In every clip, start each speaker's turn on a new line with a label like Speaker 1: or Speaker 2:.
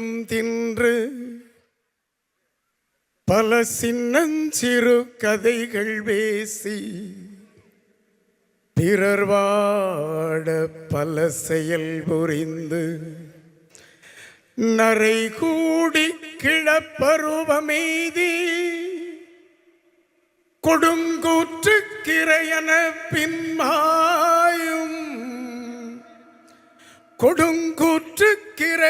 Speaker 1: பழம் தின்று பல சின்னஞ்சிறு கதைகள் பேசி பிறர் வாட பல செயல் புரிந்து நரை கூடி கிளப்பருவமெய்தி கொடுங்கூற்று கிரையன பின்மாயும் கொடுங்கூற்று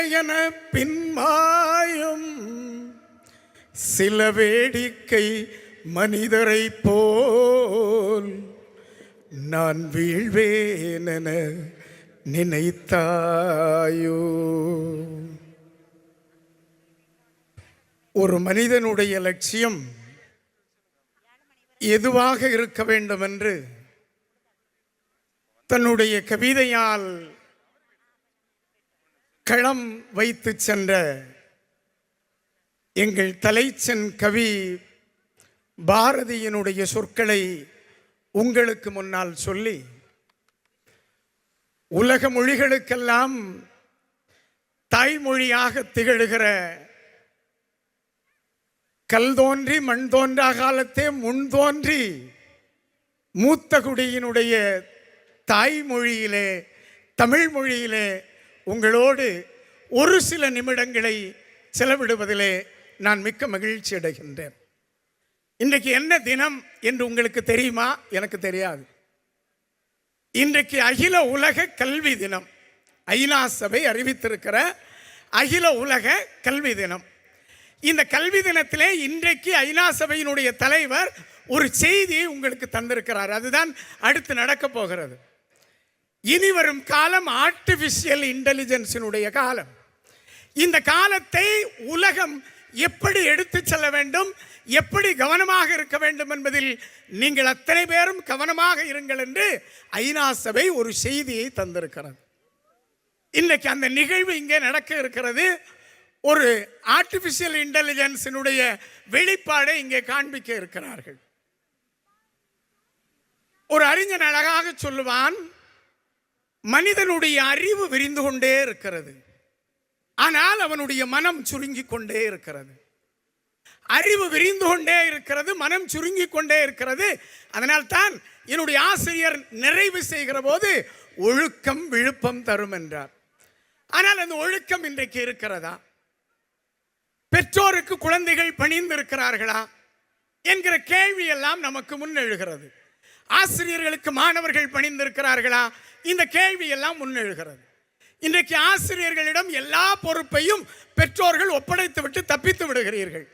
Speaker 1: என பின்மாயும் சில வேடிக்கை மனிதரை போல் நான் வீழ்வேனென நினைத்தாயோ. ஒரு மனிதனுடைய லட்சியம் எதுவாக இருக்க வேண்டும் என்று தன்னுடைய கவிதையால் களம் வைத்து சென்ற எங்கள் தலைச்சன் கவி பாரதியினுடைய சொற்களை உங்களுக்கு முன்னால் சொல்லி உலக மொழிகளுக்கெல்லாம் தாய்மொழியாக திகழ்கிற கல் தோன்றி மண் தோன்றா காலத்தே முன் தோன்றி மூத்த குடியினுடைய தாய்மொழியிலே தமிழ் மொழியிலே உங்களோடு ஒரு சில நிமிடங்களை செலவிடுவதிலே நான் மிக்க மகிழ்ச்சி அடைகின்றேன். இன்றைக்கு என்ன தினம் என்று உங்களுக்கு தெரியுமா? எனக்கு தெரியாது. இன்றைக்கு அகில உலக கல்வி தினம். ஐநா சபை அறிவித்திருக்கிற அகில உலக கல்வி தினம். இந்த கல்வி தினத்திலே இன்றைக்கு ஐநா சபையினுடைய தலைவர் ஒரு செய்தியை உங்களுக்கு தந்திருக்கிறார். அதுதான் அடுத்து நடக்க போகிறது. இனி வரும் காலம் ஆர்டிஃபிஷியல் இன்டெலிஜென்ஸினுடைய காலம். இந்த காலத்தை உலகம் எப்படி எடுத்துச் செல்ல வேண்டும் எப்படி கவனமாக இருக்க வேண்டும் என்பதில் நீங்கள் அத்தனை பேரும் கவனமாக இருங்கள் என்று ஐநா சபை ஒரு செய்தியை தந்திருக்கிறது. இன்னைக்கு அந்த நிகழ்வு இங்கே நடக்க இருக்கிறது. ஒரு ஆர்டிஃபிஷியல் இன்டெலிஜென்ஸினுடைய வெளிப்பாடை இங்கே காண்பிக்க இருக்கிறார்கள். ஒரு அறிஞன் அழகாக சொல்லுவான் மனிதனுடைய அறிவு விரிந்து கொண்டே இருக்கிறது. ஆனால் அவனுடைய மனம் சுருங்கிக் கொண்டே இருக்கிறது. அறிவு விரிந்து கொண்டே இருக்கிறது மனம் சுருங்கி கொண்டே இருக்கிறது. அதனால் தான் என்னுடைய ஆசிரியர் நிறைவு செய்கிற போது ஒழுக்கம் விழுப்பம் தரும் என்றார். ஆனால் அந்த ஒழுக்கம் இன்றைக்கு இருக்கிறதா? பெற்றோருக்கு குழந்தைகள் பணிந்து இருக்கிறார்களா என்கிற கேள்வி எல்லாம் நமக்கு முன் எழுகிறது ஆசிரியர்களுக்கு மாணவர்கள் பணிந்திருக்கிறார்களா? இந்த கேள்வி எல்லாம் முன்னெழுகிறது. இன்றைக்கு ஆசிரியர்களிடம் எல்லா பொறுப்பையும் பெற்றோர்கள் ஒப்படைத்து விட்டு தப்பித்து விடுகிறீர்கள்.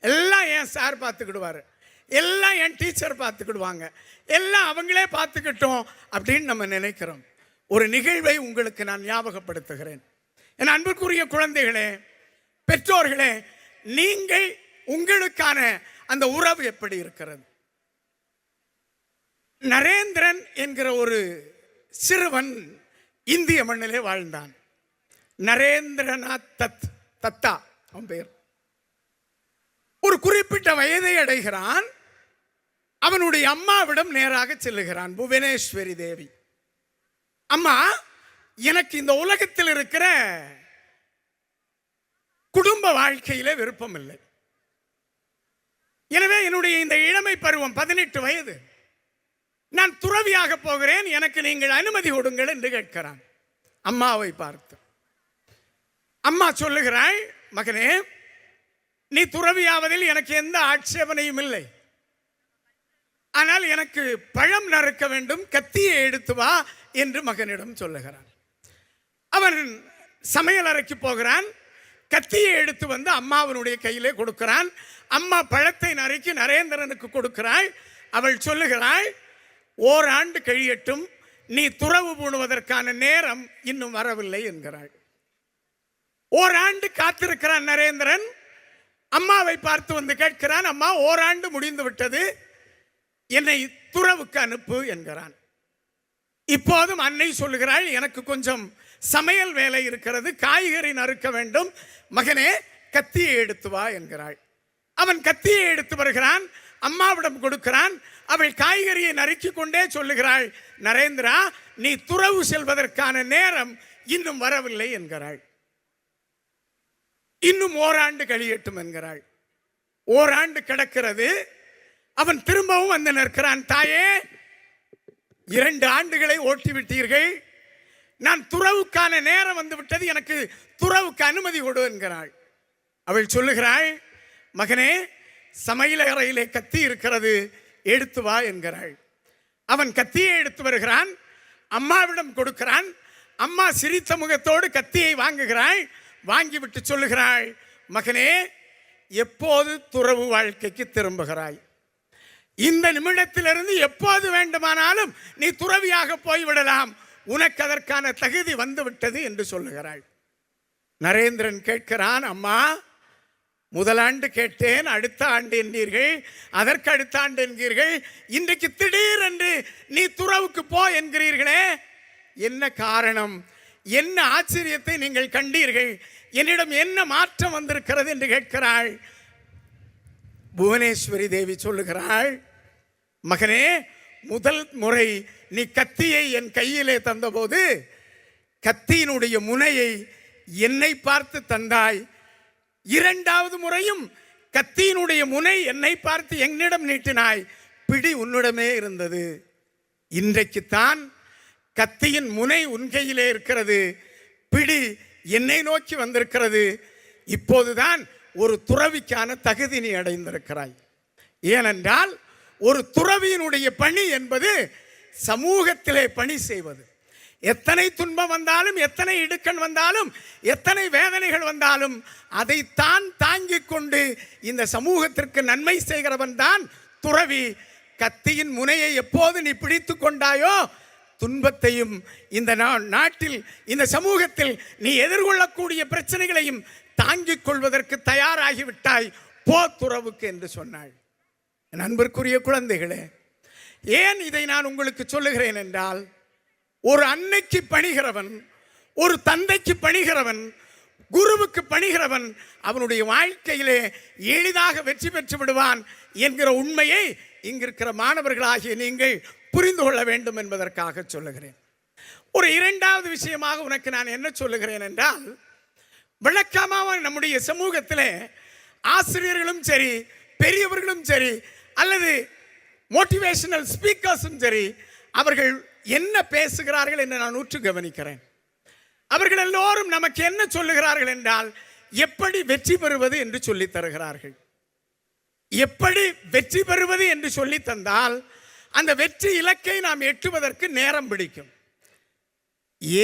Speaker 1: எல்லாம் என் சார் பார்த்துக்கிடுவார். எல்லாம் என் டீச்சர் பார்த்துக்கிடுவாங்க. எல்லாம் அவங்களே பார்த்துக்கிட்டோம் அப்படின்னு நம்ம நினைக்கிறோம். ஒரு நிகழ்வை உங்களுக்கு நான் ஞாபகப்படுத்துகிறேன். என் அன்புக்குரிய குழந்தைகளே பெற்றோர்களே நீங்கள் உங்களுக்கான அந்த உறவு எப்படி இருக்கிறது? நரேந்திரன் என்கிற ஒரு சிறுவன் இந்திய மண்ணிலே வாழ்ந்தான். நரேந்திரநாத் தத் தத்தா அவன் பெயர். ஒரு குறிப்பிட்ட வயதை அடைகிறான். அவனுடைய அம்மாவிடம் நேராக செல்லுகிறான் புவனேஸ்வரி தேவி. அம்மா எனக்கு இந்த உலகத்தில் இருக்கிற குடும்ப வாழ்க்கையில விருப்பம் இல்லை எனவே என்னுடைய இந்த இளமை பருவம் பதினெட்டு வயது. நான் துறவியாக போகிறேன் எனக்கு நீங்கள் அனுமதி கொடுங்கள் என்று கேட்கிறான். அம்மாவை பார்த்து. அம்மா சொல்லுகிறாய் மகனே நீ துறவியாவதில் எனக்கு எந்த ஆட்சேபனையும் இல்லை. ஆனால் எனக்கு பழம் நறுக்க வேண்டும் கத்தியை எடுத்து வா என்று மகனிடம் சொல்லுகிறான். அவன் சமையல் அறைக்கு போகிறான் கத்தியை எடுத்து வந்து அம்மாவனுடைய கையிலே கொடுக்கிறான். அம்மா பழத்தை நறுக்கி நரேந்திரனுக்கு கொடுக்கிறாள் அவள் சொல்லுகிறாள் ஓராண்டு கழியட்டும் நீ துறவு பூணுவதற்கான நேரம் இன்னும் வரவில்லை என்கிறாள். ஓராண்டு காத்திருக்கிறான் நரேந்திரன். அம்மாவை பார்த்து வந்து கேட்கிறான் அம்மா ஓராண்டு முடிந்து விட்டது. என்னை துறவுக்கு அனுப்பு என்கிறான். இப்போதும் அன்னை சொல்லுகிறாள் எனக்கு கொஞ்சம் சமையல் வேலை இருக்கிறது காய்கறி நறுக்க வேண்டும். மகனே கத்தியை எடுத்து வா என்கிறாள். அவன் கத்தியை எடுத்து வருகிறான் அம்மாவிடம் கொடுக்கிறான் அவள் காய்கறியை நறுக்கி கொண்டே சொல்லுகிறாள் நரேந்திரா நீ துறவு செல்வதற்கான நேரம் இன்னும் வரவில்லை என்கிறாள். இன்னும் ஓராண்டு கழியட்டும் என்கிறாள். ஓராண்டு கிடக்கிறது. அவன் திரும்பவும் வந்து நிற்கிறான். தாயே இரண்டு ஆண்டுகளை ஓட்டி விட்டீர்கள் நான் துறவுக்கான நேரம் வந்து விட்டது. எனக்கு துறவுக்கு அனுமதி கொடு என்கிறாள். அவள் சொல்லுகிறாள் மகனே சமையல் அறையிலே கத்தி இருக்கிறது. எடுத்து வா என்கிறாள். அவன் கத்தியை எடுத்து வருகிறான். அம்மாவிடம் கொடுக்கிறான். அம்மா சிரித்த முகத்தோடு கத்தியை வாங்குகிறாள். வாங்கிவிட்டு சொல்லுகிறாள் மகனே எப்போது துறவு வாழ்க்கைக்கு திரும்புகிறாய்? இந்த நிமிடத்திலிருந்து எப்போது வேண்டுமானாலும் நீ துறவியாக போய்விடலாம். உனக்கு அதற்கான தகுதி வந்துவிட்டது என்று சொல்லுகிறாள். நரேந்திரன் கேட்கிறான் அம்மா முதலாண்டு கேட்டேன் அடுத்த ஆண்டு என்கிறீர்கள். அதற்கு அடுத்த ஆண்டு என்கிறீர்கள். இன்றைக்கு திடீரென்று நீ துறவுக்கு போ என்கிறீர்களே. என்ன காரணம்? என்ன ஆச்சரியத்தை நீங்கள் கண்டீர்கள்? என்னிடம் என்ன மாற்றம் வந்திருக்கிறது என்று கேட்கிறாள். புவனேஸ்வரி தேவி சொல்லுகிறாள் மகனே முதல் முறை நீ கத்தியை என் கையிலே தந்தபோது கத்தியினுடைய முனையை என்னை பார்த்து தந்தாய். இரண்டாவது முறையும் கத்தியினுடைய முனை என்னை பார்த்து என்னிடம் நீட்டினாய். பிடி உன்னிடமே இருந்தது. இன்றைக்குத்தான் கத்தியின் முனை உன் கையிலே இருக்கிறது. பிடி என்னை நோக்கி வந்திருக்கிறது. இப்போதுதான் ஒரு துறவிக்கான தகுதி நீ அடைந்திருக்கிறாய். ஏனென்றால் ஒரு துறவியினுடைய பணி என்பது சமூகத்திலே பணி செய்வது. எத்தனை துன்பம் வந்தாலும் எத்தனை இடுக்கண் வந்தாலும் எத்தனை வேதனைகள் வந்தாலும் அதைத்தான் தாங்கிக் கொண்டு இந்த சமூகத்திற்கு நன்மை செய்கிறவன் தான் துறவி. கத்தியின் முனையை எப்போது நீ பிடித்து கொண்டாயோ துன்பத்தையும் இந்த நாட்டில் இந்த சமூகத்தில் நீ எதிர்கொள்ளக்கூடிய பிரச்சனைகளையும் தாங்கிக் கொள்வதற்கு தயாராகிவிட்டாய். போ துறவுக்கு என்று சொன்னாள். நண்பருக்குரிய குழந்தைகளே ஏன் இதை நான் உங்களுக்கு சொல்லுகிறேன் என்றால் ஒரு அன்னைக்கு பணிகிறவன் ஒரு தந்தைக்கு பணிகிறவன் குருவுக்கு பணிகிறவன் அவனுடைய வாழ்க்கையிலே எளிதாக வெற்றி பெற்று விடுவான் என்கிற உண்மையை இங்கிருக்கிற மாணவர்களாகிய நீங்கள் புரிந்து கொள்ள வேண்டும் என்பதற்காக சொல்லுகிறேன். ஒரு இரண்டாவது விஷயமாக உனக்கு நான் என்ன சொல்லுகிறேன் என்றால் விளக்கமாக நம்முடைய சமூகத்தில் ஆசிரியர்களும் சரி பெரியவர்களும் சரி அல்லது மோட்டிவேஷனல் ஸ்பீக்கர்ஸும் சரி அவர்கள் என்ன பேசுகிறார்கள் என்று நான் உற்று கவனிக்கிறேன். அவர்கள் எல்லோரும் நமக்கு என்ன சொல்லுகிறார்கள் என்றால் எப்படி வெற்றி பெறுவது என்று சொல்லி தருகிறார்கள். எப்படி வெற்றி பெறுவது என்று சொல்லி தந்தால் அந்த வெற்றி இலக்கை நாம் எட்டுவதற்கு நேரம் பிடிக்கும்.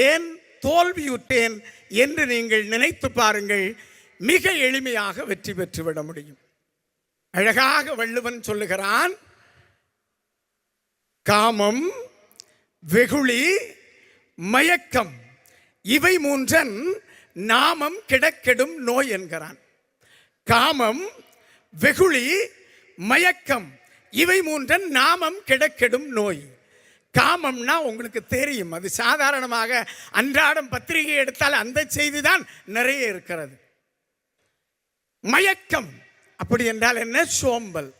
Speaker 1: ஏன் தோல்வியுற்றேன் என்று நீங்கள் நினைத்து பாருங்கள் மிக எளிமையாக வெற்றி பெற்றுவிட முடியும். அழகாக வள்ளுவன் சொல்லுகிறான் காமம் வெகுளி மயக்கம் இவை மூன்றன் நாமம் கிடக்கெடும் நோய் என்கிறான். காமம் வெகுளி மயக்கம் இவை மூன்றன் நாமம் கிடக்கெடும் நோய். காமம்னா உங்களுக்கு தெரியும் அது சாதாரணமாக அன்றாடம் பத்திரிகை எடுத்தால் அந்த செய்தி தான் நிறைய இருக்கிறது. மயக்கம் அப்படி என்றால் என்ன? சோம்பல்.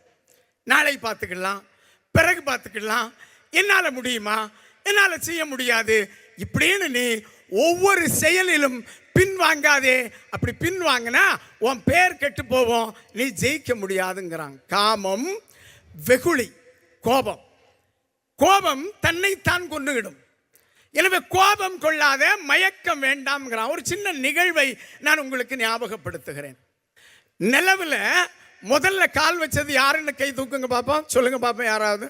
Speaker 1: நாளை பார்த்துக்கலாம் பிறகு பார்த்துக்கலாம் என்னால் முடியுமா? என்னால் செய்ய முடியாது. இப்படின்னு நீ ஒவ்வொரு செயலிலும் பின்வாங்காதே அப்படி பின்வாங்கினா உன் பேர் கெட்டு போவோம் நீ ஜெயிக்க முடியாதுங்கிறான் காமம் வெகுளி கோபம். கோபம் தன்னைத்தான் கொண்டுவிடும் எனவே கோபம் கொள்ளாத மயக்கம் வேண்டாம்ங்கிறான். ஒரு சின்ன நிகழ்வை நான் உங்களுக்கு ஞாபகப்படுத்துகிறேன். நிலவில் முதல்ல கால் வச்சது யாருன்னு கை தூக்குங்க பார்ப்போம் சொல்லுங்க பார்ப்போம் யாராவது.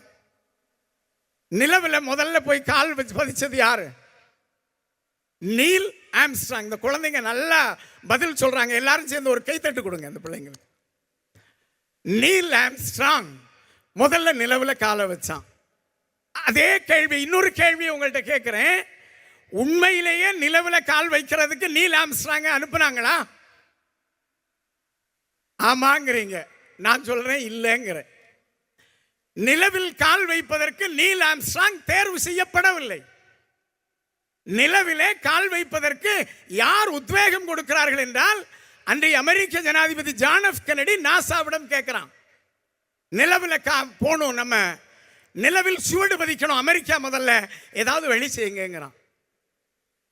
Speaker 1: நிலவில் முதல்ல போய் கால் வச்சு பதிச்சது யாரு? Neil Armstrong. இந்த குழந்தைங்க நல்லா பதில் சொல்கிறாங்க எல்லாரும் சேர்ந்து ஒரு கைத்தட்டு கொடுங்க இந்த பிள்ளைங்களுக்கு. நீல் ஆம்ஸ்ட்ராங் முதல்ல நிலவில் காலை வச்சான். அதே கேள்வி இன்னொரு கேள்வி உங்கள்கிட்ட கேட்குறேன் உண்மையிலேயே நிலவில் கால் வைக்கிறதுக்கு நீல் ஆம்ஸ்ட்ராங்க அனுப்புனாங்களா? ஆமாங்கிறீங்க. நான் சொல்கிறேன் இல்லைங்கிறேன் நிலவில் கால் வைப்பதற்கு நீல் ஆம்ஸ்ட்ராங் தேர்வு செய்யப்படவில்லை. நிலவிலே கால் வைப்பதற்கு யார் உத்வேகம் கொடுக்கிறார்கள் என்றால் அன்றைய அமெரிக்க ஜனாதிபதி ஜான் எஃப் கெனடி நாசாவிடம் கேட்கிறான். நிலவில் கா போகணும் நம்ம. நிலவில் சுவடு பதிக்கணும் அமெரிக்கா முதல்ல ஏதாவது வழி செய்யுங்கிறான்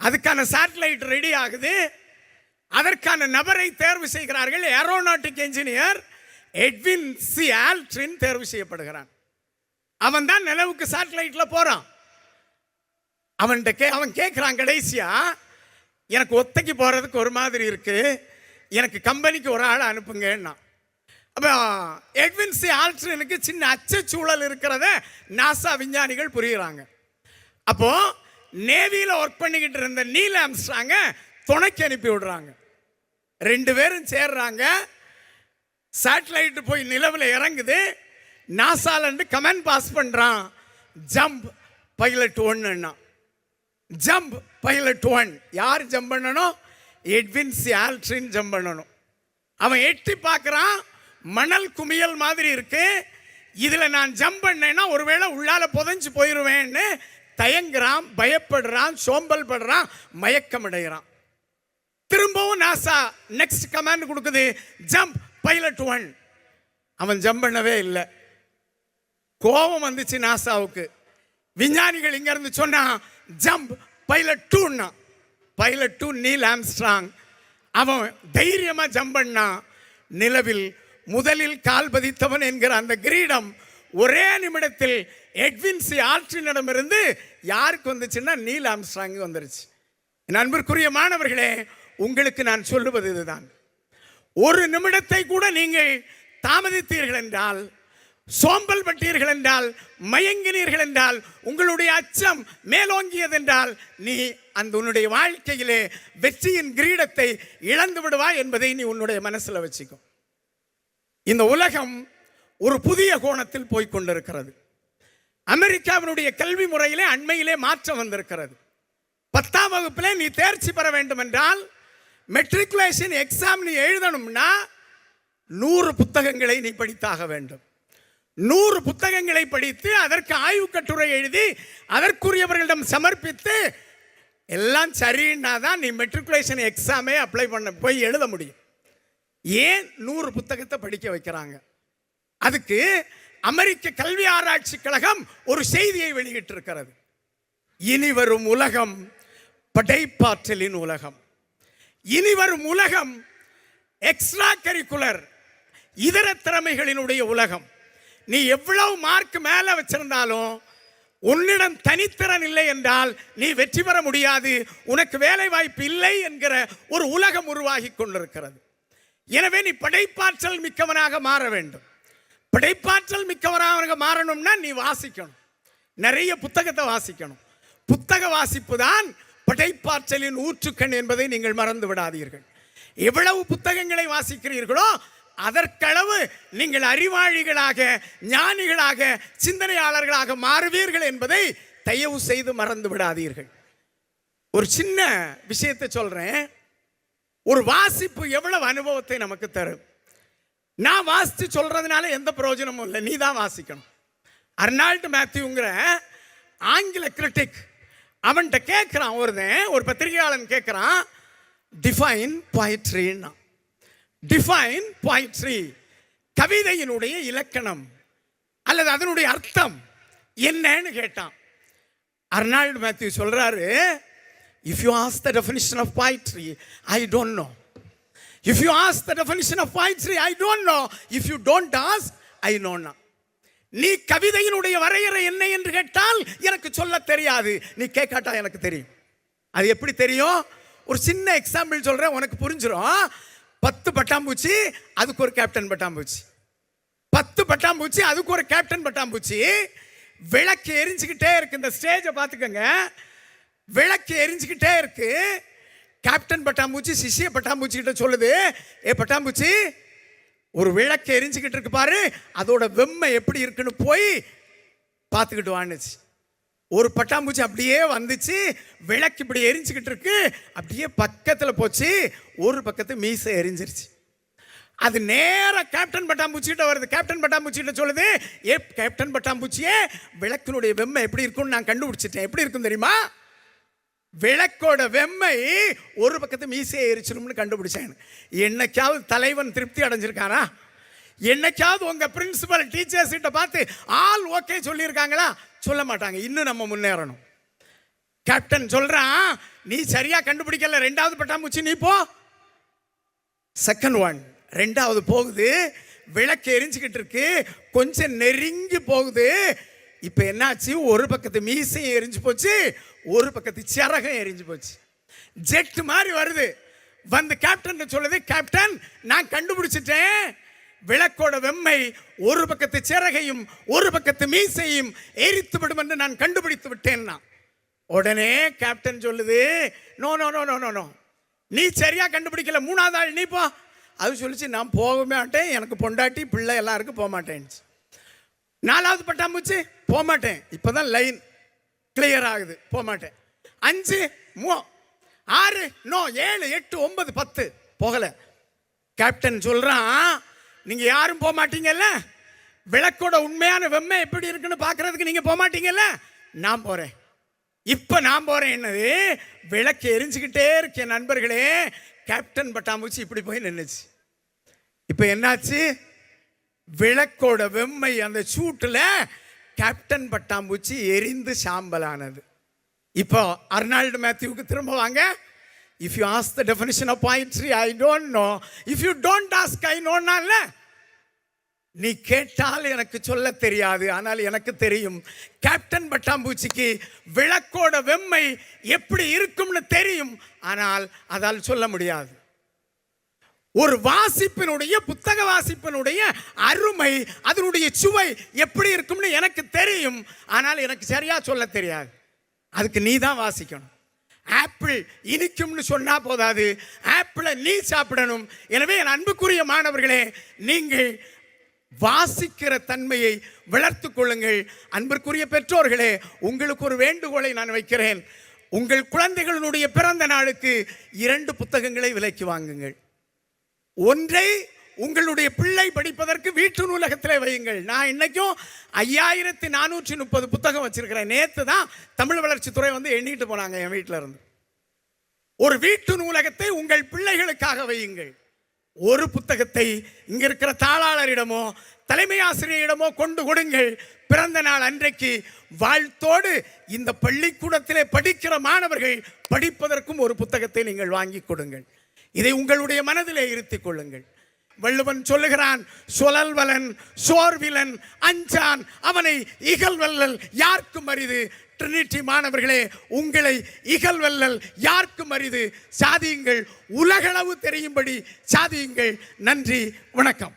Speaker 1: அதுக்கான சேட்டலைட் ரெடி ஆகுது. அதற்கான நபரை தேர்வு செய்கிறார்கள் aeronautic engineer Edwin C Aldrin தேர்வு செய்யப்படுகிறான். அவன் தான் நிலவுக்கு சேட்டலைட்டில் போகிறான் அவன்கிட்ட கே அவன் கேட்குறான் கடைசியாக எனக்கு ஒத்தைக்கு போகிறதுக்கு ஒரு மாதிரி இருக்குது எனக்கு கம்பெனிக்கு ஒரு ஆளை அனுப்புங்கன்னா அப்போ எட்வின் சி ஆல்ட்ரினுக்கு சின்ன அச்சச்சூழல் இருக்கிறத நாசா விஞ்ஞானிகள் புரிகிறாங்க அப்போது நேவியில் ஒர்க் பண்ணிக்கிட்டு இருந்த நீல் ஆம்ஸ்ட்ராங்க துணைக்கு அனுப்பி விடுறாங்க. ரெண்டு பேரும் சேர்றாங்க. சேட்டலைட்டு போய் நிலவில் இறங்குது. நாசாலண்டு கமெண்ட் பாஸ் பண்ணுறான் ஜம்ப் பைலட் ஒன்னுன்னா ஜம்ப் பைலட் ஒன் யார் ஜம்ப் பண்ணணும் எட்வின் சி ஆல்ட்ரின் ஜம்ப் பண்ணணும் அவன் எட்டி பார்க்குறான். மணல் குமியல் மாதிரி இருக்கு. இதில் நான் ஜம்ப் பண்ணேன்னா ஒருவேளை உள்ளால புதஞ்சு போயிடுவேன்னு தயங்குறான் பயப்படுறான் சோம்பல் படுறான் மயக்கம் அடைகிறான் திரும்பவும் நாசா நெக்ஸ்ட் கமாண்ட் கொடுக்குது. Jump pilot one. அவன் ஜம்ப் பண்ணவே இல்லை. கோபம் வந்துச்சு நாசாவுக்கு. விஞ்ஞானிகள் இங்கேருந்து சொன்னான் jump pilot டூன்னா. Pilot two Neil Armstrong. அவன் தைரியமாக ஜம்ப் பண்ணான் நிலவில் முதலில் கால் பதித்தவன் என்கிற அந்த கிரீடம் ஒரே நிமிடத்தில் எட்வின்சி ஆற்றினிடமிருந்து யாருக்கு வந்துச்சுன்னா நீல் ஆம்ஸ்ட்ராங்கு வந்துருச்சு. என் அன்பிற்குரிய மாணவர்களே உங்களுக்கு நான் சொல்லுவது இதுதான். ஒரு நிமிடத்தை கூட நீங்கள் தாமதித்தீர்கள் என்றால் சோம்பல் பட்டீர்கள் என்றால் மயங்கினீர்கள் என்றால் உங்களுடைய அச்சம் மேலோங்கியது என்றால் நீ அந்த உன்னுடைய வாழ்க்கையிலே வெற்றியின் கிரீடத்தை இழந்து விடுவாய் என்பதை நீ உன்னுடைய மனசில் வச்சுக்கோ இந்த உலகம் ஒரு புதிய கோணத்தில் போய்கொண்டிருக்கிறது அமெரிக்காவினுடைய கல்வி முறையிலே அண்மையிலே மாற்றம் வந்திருக்கிறது. பத்தாம் வகுப்பிலே நீ தேர்ச்சி பெற வேண்டும் என்றால் மெட்ரிகுலேஷன் எக்ஸாம் நீ எழுதணும்னா நூறு புத்தகங்களை நீ படித்தாக வேண்டும். நூறு புத்தகங்களை படித்து அதற்கு ஆய்வு கட்டுரை எழுதி அதற்குரியவர்களிடம் சமர்ப்பித்து எல்லாம் சரின்னா தான் நீ மெட்ரிகுலேஷன் எக்ஸாமே அப்ளை பண்ண போய் எழுத முடியும். ஏன் நூறு புத்தகத்தை படிக்க வைக்கிறாங்க? அதுக்கு அமெரிக்க கல்வி ஆராய்ச்சி கழகம் ஒரு செய்தியை வெளியிட்டிருக்கிறது. இனி வரும் உலகம் படைப்பாற்றலின் உலகம். இனி வரும் உலகம் எக்ஸ்ட்ரா கரிக்குலர் இதர திறமைகளினுடைய உலகம். நீ எவ்வளவு மார்க் மேலே வச்சிருந்தாலும் உன்னிடம் தனித்திறன் இல்லை என்றால் நீ வெற்றி பெற முடியாது. உனக்கு வேலை வாய்ப்பு இல்லை என்கிற ஒரு உலகம் உருவாகி கொண்டிருக்கிறது. எனவே நீ படைப்பாற்றல் மிக்கவனாக மாற வேண்டும். படைப்பாற்றல் மிக்கவனாக மாறணும்னா நீ வாசிக்கணும். நிறைய புத்தகத்தை வாசிக்கணும். புத்தக வாசிப்பு தான் படைப்பாற்றலின் ஊற்றுக்கண் என்பதை நீங்கள் மறந்து விடாதீர்கள். எவ்வளவு புத்தகங்களை வாசிக்கிறீர்களோ அதற்களவு நீங்கள் அறிவாளிகளாக ஞானிகளாக சிந்தனையாளர்களாக மாறுவீர்கள் என்பதை தயவு செய்து மறந்து விடாதீர்கள். ஒரு சின்ன விஷயத்தை சொல்கிறேன் ஒரு வாசிப்பு எவ்வளவு அனுபவத்தை நமக்கு தரும்? நான் வாசித்து சொல்கிறதுனால எந்த பிரயோஜனமும் இல்லை. நீ தான் வாசிக்கணும். அர்னால்டு மேத்யூங்கிற ஆங்கில கிரிட்டிக் அவன்கிட்ட கேட்குறான் ஒருத்தன் ஒரு பத்திரிகையாளன் கேட்குறான் டிஃபைன் பாய்ட்ரின்னா டிஃபைன் பாய்ட்ரி கவிதையினுடைய இலக்கணம் அல்லது அதனுடைய அர்த்தம் என்னன்னு கேட்டான். அர்னால்டு மேத்யூ சொல்கிறாரு if you ask the definition of poetry I don't know if you ask the definition of poetry I don't know if you don't ask I நோன்னா நீ கவிதையினுடைய வரையறை என்ன என்று கேட்டால் எனக்கு சொல்ல தெரியாது. நீ கேட்காட்டா எனக்கு தெரியும். அது எப்படி தெரியும்? ஒரு சின்ன எக்ஸாம்பிள் சொல்கிறேன் உனக்கு புரிஞ்சிடும் பத்து பட்டாம்பூச்சி அதுக்கு ஒரு கேப்டன் பட்டாம்பூச்சி. பத்து பட்டாம்பூச்சி அதுக்கு ஒரு கேப்டன் பட்டாம்பூச்சி. விளக்கு எரிஞ்சுக்கிட்டே இருக்கு இந்த ஸ்டேஜை பார்த்துக்கோங்க. விளக்கு எரிஞ்சுக்கிட்டே இருக்கு. கேப்டன் பட்டாம்பூச்சி சிஷிய பட்டாம்பூச்சி கிட்ட சொல்லுது. ஏ பட்டாம்பூச்சி ஒரு விளக்கு எரிஞ்சுக்கிட்டு இருக்கு பாரு அதோட வெம்மை எப்படி இருக்குன்னு போய் பார்த்துக்கிட்டு வாணுச்சு ஒரு பட்டாம்பூச்சி அப்படியே வந்துச்சு விளக்கு இப்படி எரிஞ்சுக்கிட்டு இருக்கு அப்படியே பக்கத்தில் போச்சு ஒரு பக்கத்து மீசை எரிஞ்சிருச்சு. அது நேராக கேப்டன் பட்டாம்பூச்சிகிட்ட வருது. கேப்டன் பட்டாம்பூச்சிகிட்ட சொல்லுது ஏ கேப்டன் பட்டாம்பூச்சியே விளக்கினுடைய வெம்மை எப்படி இருக்கும்னு நான் கண்டுபிடிச்சிட்டேன். எப்படி இருக்கும் தெரியுமா? விளக்கோட வெம்மை ஒரு பக்கத்து மீசையை எரிச்சிடும்னு கண்டுபிடிச்சேன். என்னைக்காவது தலைவன் திருப்தி அடைஞ்சிருக்காரா? என்னைக்காவது உங்கள் பிரின்சிபல் டீச்சர்ஸ் கிட்ட பார்த்து ஆல் ஓகே சொல்லியிருக்காங்களா? சொல்ல மாட்டாங்க. இன்னும் நம்ம முன்னேறணும். கேப்டன் சொல்கிறான் நீ சரியாக கண்டுபிடிக்கல. ரெண்டாவது பட்டாம்பூச்சி நீ போ. செகண்ட் ஒன் ரெண்டாவது போகுது. விளக்கு எரிஞ்சுக்கிட்டு இருக்கு. கொஞ்சம் நெருங்கி போகுது. இப்போ என்னாச்சு? ஒரு பக்கத்து மீசையும் எரிஞ்சு போச்சு ஒரு பக்கத்து சிறகம் எரிஞ்சு போச்சு. ஜெட் மாதிரி வருது. வந்து கேப்டன் சொல்லுது கேப்டன் நான் கண்டுபிடிச்சிட்டேன். விளக்கோட வெம்மை ஒரு பக்கத்து சிறகையும் ஒரு பக்கத்து மீசையும் எரித்து விடும் என்று நான் கண்டுபிடித்து விட்டேன்னா உடனே கேப்டன் சொல்லுது no no no no no no நீ சரியா கண்டுபிடிக்கல. மூணாவது ஆள் நீ போ. அது சொல்லிச்சு நான் போக மாட்டேன். எனக்கு பொண்டாட்டி பிள்ளை எல்லாருக்கும் போக மாட்டேன்ச்சு நாலாவது பட்டாம்பூச்சி போக மாட்டேன் இப்போதான் லைன் கிளியர் ஆகுது போக மாட்டேன் அஞ்சு மூ ஆறு நோ ஏழு எட்டு ஒன்பது பத்து. போகலை. கேப்டன் சொல்கிறான் நீங்கள் யாரும் போக மாட்டீங்கல்ல விளக்கோட உண்மையான வெம்மை எப்படி இருக்குன்னு பார்க்குறதுக்கு நீங்கள் போக மாட்டீங்கல்ல நான் போகிறேன் இப்போ நான் போகிறேன் என்னது? விளக்கு எரிஞ்சுக்கிட்டே இருக்கேன் நண்பர்களே. கேப்டன் பட்டாம்பூச்சி இப்படி போய் நின்றுச்சு இப்போ என்னாச்சு? விளக்கோட வெம்மை அந்த சூட்டில் கேப்டன் பட்டாம்பூச்சி எரிந்து சாம்பலானது. இப்போ அர்னால்டு மேத்யூவுக்கு திரும்ப வாங்க. If you ask the definition of poetry I don't know if you don't ask I நோன்னால நீ கேட்டால் எனக்கு சொல்ல தெரியாது ஆனால் எனக்கு தெரியும். கேப்டன் பட்டாம்பூச்சிக்கு விளக்கோட வெம்மை எப்படி இருக்கும்னு தெரியும். ஆனால் அதால் சொல்ல முடியாது. ஒரு வாசிப்பினுடைய புத்தக வாசிப்பினுடைய அருமை அதனுடைய சுவை எப்படி இருக்கும்னு எனக்கு தெரியும். ஆனால் எனக்கு சரியாக சொல்ல தெரியாது. அதுக்கு நீ தான் வாசிக்கணும். ஆப்பிள் இனிக்கும்னு சொன்னால் போதாது. ஆப்பிளை நீ சாப்பிடணும். எனவே என் அன்புக்குரிய மாணவர்களே நீங்கள் வாசிக்கிற தன்மையை வளர்த்துக் கொள்ளுங்கள். அன்பிற்குரிய பெற்றோர்களே உங்களுக்கு ஒரு வேண்டுகோளை நான் வைக்கிறேன். உங்கள் குழந்தைகளுடைய பிறந்த நாளுக்கு இரண்டு புத்தகங்களை விலைக்கு வாங்குங்கள். ஒன்றை உங்களுடைய பிள்ளை படிப்பதற்கு வீட்டு நூலகத்தில் வையுங்கள். நான் இன்னைக்கும் ஐயாயிரத்தி நானூற்றி முப்பது புத்தகம் வச்சிருக்கிறேன். நேற்று தான் தமிழ் வளர்ச்சித்துறை வந்து எண்ணிட்டு போனாங்க என் வீட்டில் இருந்து. ஒரு வீட்டு நூலகத்தை உங்கள் பிள்ளைகளுக்காக வையுங்கள். ஒரு புத்தகத்தை இங்க இருக்கிற தாளாளரிடமோ தலைமை ஆசிரியரிடமோ கொண்டு கொடுங்கள். பிறந்த நாள் அன்றைக்கு வாழ்த்தோடு இந்த பள்ளிக்கூடத்திலே படிக்கிற மாணவர்கள் படிப்பதற்கும் ஒரு புத்தகத்தை நீங்கள் வாங்கி கொடுங்கள். இதை உங்களுடைய மனதிலே இருத்திக் கொள்ளுங்கள். வள்ளுவன் சொல்லுகிறான் சுழல்வலன் சோர்விலன் அஞ்சான் அவனை இகழ்வல்லல் யாருக்கும் அரிது? ட்ரினிட்டி மாணவர்களே உங்களை இகழ்வல்லல் யாருக்கும் அரிது? சாதியுங்கள். உலகளவு தெரியும்படி சாதியுங்கள். நன்றி வணக்கம்.